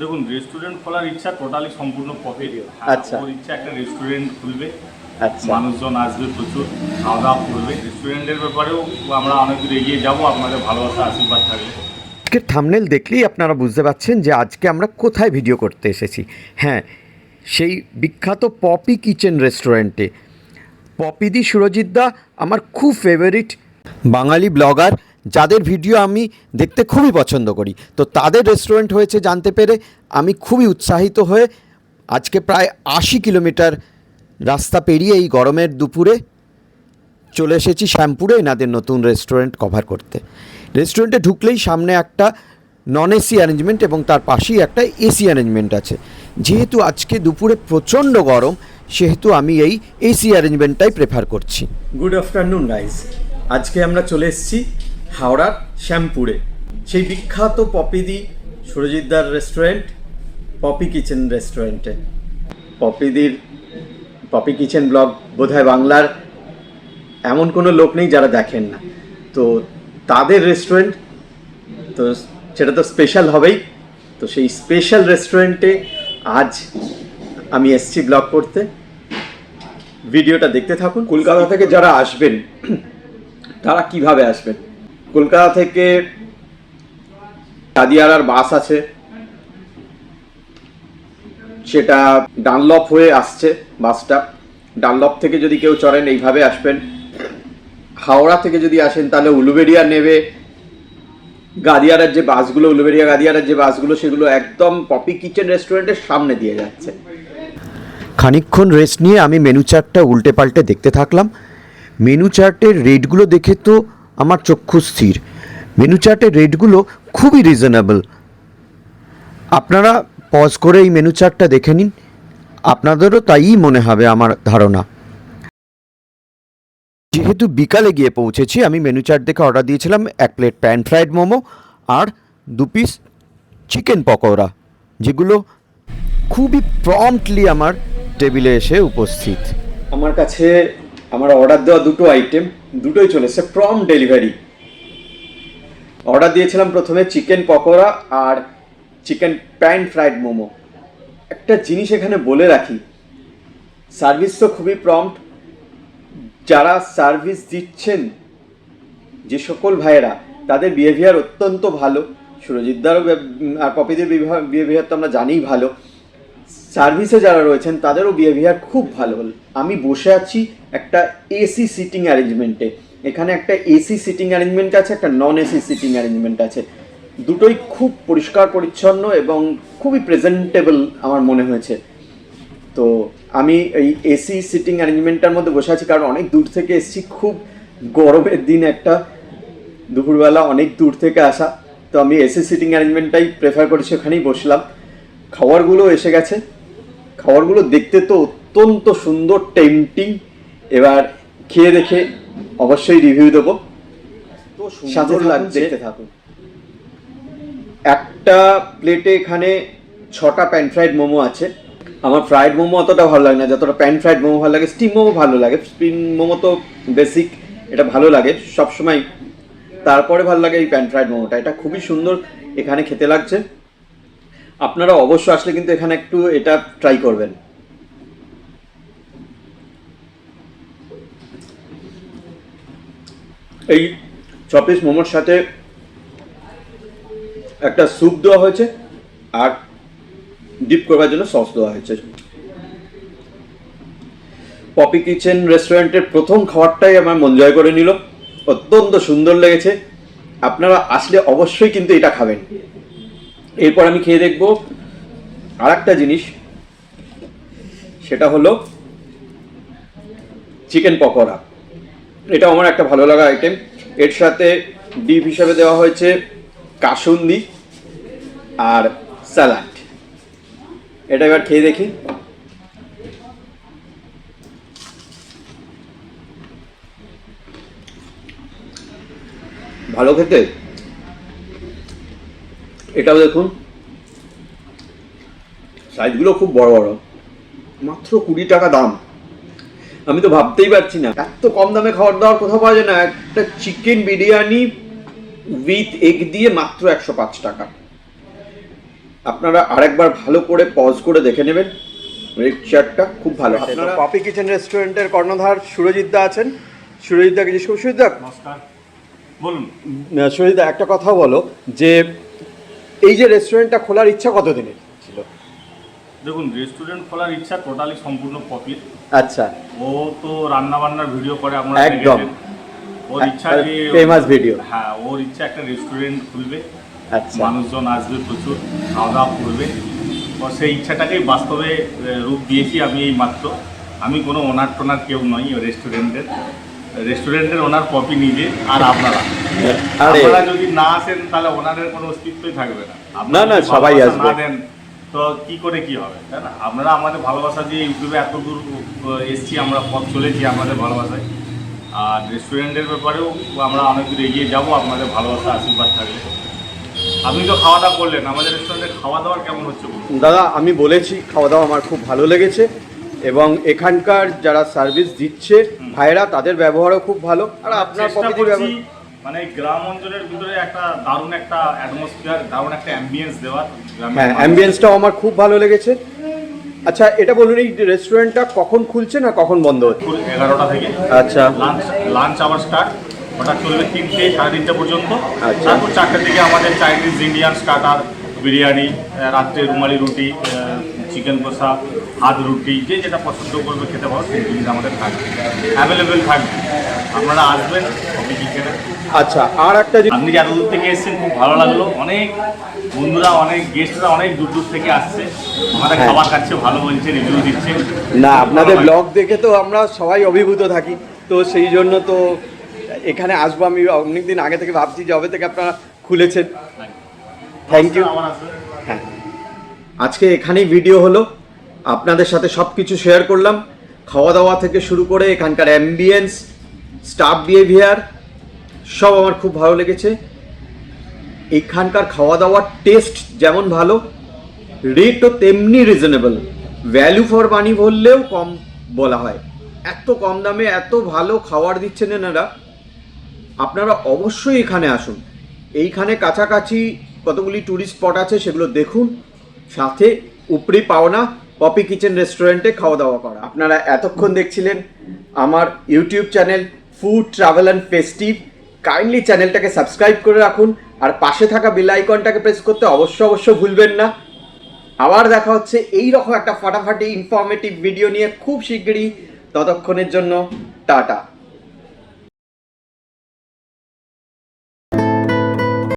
দেখুন রেস্টুরেন্ট খোলার ইচ্ছা টোটালি সম্পূর্ণ পকেট আচ্ছা। ওর ইচ্ছা একটা রেস্টুরেন্ট খুলবে। আচ্ছা। মানুষজন আসবে প্রচুর খাওয়া দাওয়া করবে। রেস্টুরেন্টের ব্যাপারেও আমরা অনেক দূর এগিয়ে যাব আপনাদের ভালোবাসা আশীর্বাদ থাকবে। আজকের থামনেল দেখলেই আপনারা বুঝতে পারছেন যে আজকে আমরা কোথায় ভিডিও করতে এসেছি। হ্যাঁ সেই বিখ্যাত পপি কিচেন রেস্টুরেন্টে পপিদি সুরজিৎ দা আমার খুব ফেভারিট বাঙালি ব্লগার যাদের ভিডিও আমি দেখতে খুবই পছন্দ করি। তো তাদের রেস্টুরেন্ট হয়েছে জানতে পেরে আমি খুবই উৎসাহিত হয়ে আজকে প্রায় আশি কিলোমিটার রাস্তা পেরিয়ে এই গরমের দুপুরে চলে এসেছি শ্যামপুরে এনাদের নতুন রেস্টুরেন্ট কভার করতে। রেস্টুরেন্টে ঢুকলেই সামনে একটা নন এসি অ্যারেঞ্জমেন্ট এবং তার পাশেই একটা এসি অ্যারেঞ্জমেন্ট আছে। যেহেতু আজকে দুপুরে প্রচণ্ড গরম, সেহেতু আমি এই এসি অ্যারেঞ্জমেন্টটাই প্রেফার করছি। গুড আফটারনুন গাইজ আজকে আমরা চলে এসেছি হাওড়ার শ্যামপুরে। সেই বিখ্যাত পপিদি সুরজিৎদার রেস্টুরেন্ট, পপি কিচেন রেস্টুরেন্টে। পপিদির পপি কিচেন ব্লগ বোধহয় বাংলার এমন কোনো লোক নেই যারা দেখেন না। তো তাদের রেস্টুরেন্ট, তো সেটা তো স্পেশাল হবেই। তো সেই স্পেশাল রেস্টুরেন্টে আজ আমি এসছি ব্লগ করতে। ভিডিওটা দেখতে থাকুন। কলকাতা থেকে যারা আসবেন, তারা কীভাবে আসবেন? কলকাতা থেকে কাদিয়ারার বাস আছে। সেটা ডানলপ হয়ে আসছে বাসটা। ডানলপ থেকে যদি কেউ চড়েন, এইভাবে আসবেন। হাওড়া থেকে যদি আসেন, তাহলে উলুবেড়িয়া নেবে। গাদিয়ারার যে বাসগুলো, উলুবেড়িয়া গাদিয়ারার যে বাসগুলো, সেগুলো একদম পপি কিচেন রেস্টুরেন্টের সামনে দিয়ে যাচ্ছে। খানিকক্ষণ রেস্ট নিয়ে আমি মেনু চার্টটা উল্টে পাল্টে দেখতে থাকলাম। মেনু চার্টের রেটগুলো দেখে তো আমার চক্ষু স্থির। মেনু চার্টের রেটগুলো খুবই রিজনেবল আপনারা পজ করে এই মেনু চার্টটা দেখে নিন। আপনাদেরও তাইই মনে হবে আমার ধারণা। যেহেতু বিকালে গিয়ে পৌঁছেছি, আমি মেনু চার্ট দেখে অর্ডার দিয়েছিলাম এক প্লেট প্যান ফ্রাইড মোমো আর দু পিস চিকেন পকোড়া, যেগুলো খুবই প্রম্পটলি আমার টেবিলে এসে উপস্থিত। আমার কাছে, আমার অর্ডার দেওয়া দুটো আইটেম দুটোই চলে চলেছে প্রম ডেলিভারি অর্ডার দিয়েছিলাম প্রথমে চিকেন পকোড়া আর চিকেন প্যান ফ্রাইড মোমো। একটা জিনিস এখানে বলে রাখি সার্ভিস তো খুবই প্রম্পট যারা সার্ভিস দিচ্ছেন, যে সকল ভাইয়েরা, তাদের বিহেভিয়ার অত্যন্ত ভালো। সুরজিৎদারও আর পপিদের বিহেভিয়ার তো আমরা জানিই ভালো। সার্ভিসে যারা রয়েছেন, তাদেরও বিহেভিয়ার খুব ভালো। আমি বসে আছি একটা এসি সিটিং অ্যারেঞ্জমেন্টে এখানে একটা এসি সিটিং অ্যারেঞ্জমেন্ট আছে, একটা নন এসি সিটিং অ্যারেঞ্জমেন্ট আছে। দুটোই খুব পরিষ্কার, পরিচ্ছন্ন এবং খুবই প্রেজেন্টেবল আমার মনে হয়েছে। তো আমি এই এসি সিটিং অ্যারেঞ্জমেন্টটার মধ্যে বসে আছি কারণ অনেক দূর থেকে এসেছি। খুব গরমের দিন একটা, দুপুরবেলা অনেক দূর থেকে আসা। তো আমি এসি সিটিং অ্যারেঞ্জমেন্টটাই প্রেফার করেছি, ওখানেই বসলাম। খাবারগুলো এসে গেছে। খাবারগুলো দেখতে তো অত্যন্ত সুন্দর টেম্পটিং এবার খেয়ে দেখে অবশ্যই রিভিউ দেবো। সাথে লাগছে। দেখতে থাকুন। একটা প্লেটে এখানে ছটা প্যান ফ্রাইড মোমো আছে। আমার ফ্রাইড মোমো অতটা ভালো লাগে না। যতটা প্যান ফ্রাইড মোমো ভালো লাগে স্টিম মোমো ভালো লাগে। স্টিম মোমো তো বেসিক এটা ভালো লাগে। সবসময় তারপরে ভালো লাগে এই প্যান ফ্রাইড মোমোটা। এটা খুবই সুন্দর এখানে খেতে লাগছে। আপনারা অবশ্য আসলে কিন্তু এখানে একটু এটা ট্রাই করবেন। এই ছ পিস মোমোর সাথে একটা স্যুপ দেওয়া হয়েছে আর ডিপ করবার জন্য সস দেওয়া হয়েছে। পপি কিচেন রেস্টুরেন্টের প্রথম খাবারটাই আমার মন জয় করে নিল। অত্যন্ত সুন্দর লেগেছে। আপনারা আসলে অবশ্যই কিন্তু এটা খাবেন। এরপর আমি খেয়ে দেখব আর একটা জিনিস, সেটা হলো চিকেন পকোড়া। এটা আমার একটা ভালো লাগা আইটেম এর সাথে ডিপ হিসাবে দেওয়া হয়েছে কাসুন্দি আর স্যালাড এটা এবার খেয়ে দেখি। ভালো খেতে? এটাও দেখুন। সাইজগুলো খুব বড় বড়। মাত্র কুড়ি টাকা দাম। আমি তো ভাবতেই পারছি না। এত কম দামে খাবার দাবার কোথাও পাওয়া যায় না। একটা চিকেন বিরিয়ানি উইথ এগ দিয়ে মাত্র একশো পাঁচ টাকা। আপনারা আরেকবার ভালো করে পজ করে দেখে নেবেন। রেড চার্টটা খুব ভালো। আপনারা পপি কিচেন রেস্টুরেন্টের কর্ণধার সুরজিৎ দা আছেন। সুরজিৎ দাকে জিজ্ঞেস সুরজিৎ দা নমস্কার। বলুন। সুরজিৎ দা একটা কথা বলো যে এই যে রেস্টুরেন্টটা খোলার ইচ্ছা কতদিনের? ছিল। দেখুন রেস্টুরেন্ট খোলার ইচ্ছা টোটালি সম্পূর্ণ পপির আচ্ছা। ও তো রান্না বান্নার ভিডিও করে আপনারা একদম। ওর ইচ্ছা যে famous video। হ্যাঁ ওর ইচ্ছা একটা রেস্টুরেন্ট খুলবে। আচ্ছা। মানুষজন আসবে প্রচুর খাওয়া দাওয়া করবে। তো সেই ইচ্ছাটাকেই বাস্তবে রূপ দিয়েছি আমি এই মাত্র আমি কোনো ওনার টোনার কেউ নই ওই রেস্টুরেন্টের রেস্টুরেন্টের ওনার কপি নিজে আর আপনারা। আরে। আপনারা যদি না আসেন তাহলে ওনাদের কোনো অস্তিত্বই থাকবে না। না, না, সবাই আসবে। তো কি করে কি হবে তাই না? আপনারা আমাদের ভালোবাসা দিয়ে ইউটিউবে এত দূর এসছি আমরা পথ চলেছি আমাদের ভালোবাসায়। আর রেস্টুরেন্টের ব্যাপারেও আমরা অনেক দূর এগিয়ে যাব আপনাদের ভালোবাসা আশীর্বাদ থাকলে আপনি তো খাওয়া দাওয়া করলেন আমাদের রেস্টুরেন্টে খাওয়া দাওয়ার কেমন হচ্ছে দাদা আমি বলেছি খাওয়া দাওয়া আমার খুব ভালো লেগেছে। এবং এখানকার যারা সার্ভিস দিচ্ছে ভাইরা তাদের ব্যবহারও খুব ভালো। আর আপনার করছি ব্যবহার মানে গ্রাম অঞ্চলের ভিতরে একটা দারুণ একটা অ্যাটমসফিয়ার দারুণ একটা অ্যাম্বিয়েন্স দেওয়ার হ্যাঁ অ্যাম্বিয়েন্সটাও আমার খুব ভালো লেগেছে। আচ্ছা এটা বলুন এই রেস্টুরেন্টটা কখন খুলছে না কখন বন্ধ হচ্ছে? এগারোটা থেকে। আচ্ছা। লাঞ্চ লাঞ্চ আবার স্টার্ট ওটা চলবে তিনটে সাড়ে তিনটে পর্যন্ত। আচ্ছা। তারপর চারটে থেকে আমাদের চাইনিজ ইন্ডিয়ান স্টার্টার বিরিয়ানি রাত্রে রুমালি রুটি চিকেন কষা হাত রুটি যে যেটা পছন্দ করবে খেতে পারো সেই জিনিস আমাদের থাকবে। অ্যাভেলেবেল থাকবে। আপনারা আসবেন কফি আচ্ছা আর একটা আপনি যে দূর থেকে এসেছেন খুব ভালো লাগল। অনেক বন্ধুরা অনেক গেস্টরা অনেক দূর দূর থেকে আসছে। আমাদের হ্যাঁ। খাবার খাচ্ছে ভালো বলছে রিভিউ দিচ্ছে। না আপনাদের ব্লগ দেখে তো আমরা সবাই অভিভূত থাকি। তো সেই জন্য তো এখানে আসব আমি অনেকদিন আগে থেকে ভাবছি যবে থেকে আপনারা খুলেছেন। থ্যাংক ইউ হ্যাঁ। আজকে এখানেই ভিডিও হলো। আপনাদের সাথে সব কিছু শেয়ার করলাম। খাওয়া দাওয়া থেকে শুরু করে এখানকার অ্যাম্বিয়েন্স স্টাফ বিহেভিয়ার সব আমার খুব ভালো লেগেছে। এখানকার খাওয়া দাওয়ার টেস্ট যেমন ভালো রেটও তেমনি রিজনেবল ভ্যালু ফর মানি বললেও কম বলা হয়। এত কম দামে এত ভালো খাবার দিচ্ছেন এনারা। আপনারা অবশ্যই এখানে আসুন। এইখানে কাছাকাছি কতগুলি ট্যুরিস্ট স্পট আছে সেগুলো দেখুন। সাথে উপরি পাওনা পপি কিচেন রেস্টুরেন্টে খাওয়া দাওয়া করা। আপনারা এতক্ষণ দেখছিলেন আমার YouTube channel food travel and festive kindly চ্যানেলটাকে সাবস্ক্রাইব করে রাখুন আর পাশে থাকা বেল আইকনটাকে প্রেস করতে অবশ্য অবশ্য ভুলবেন না। আবার দেখা হচ্ছে এই রকম একটা ফাটাফাটি ইনফরমেটিভ ভিডিও নিয়ে খুব শিগগিরই। ততক্ষণের জন্য টাটা।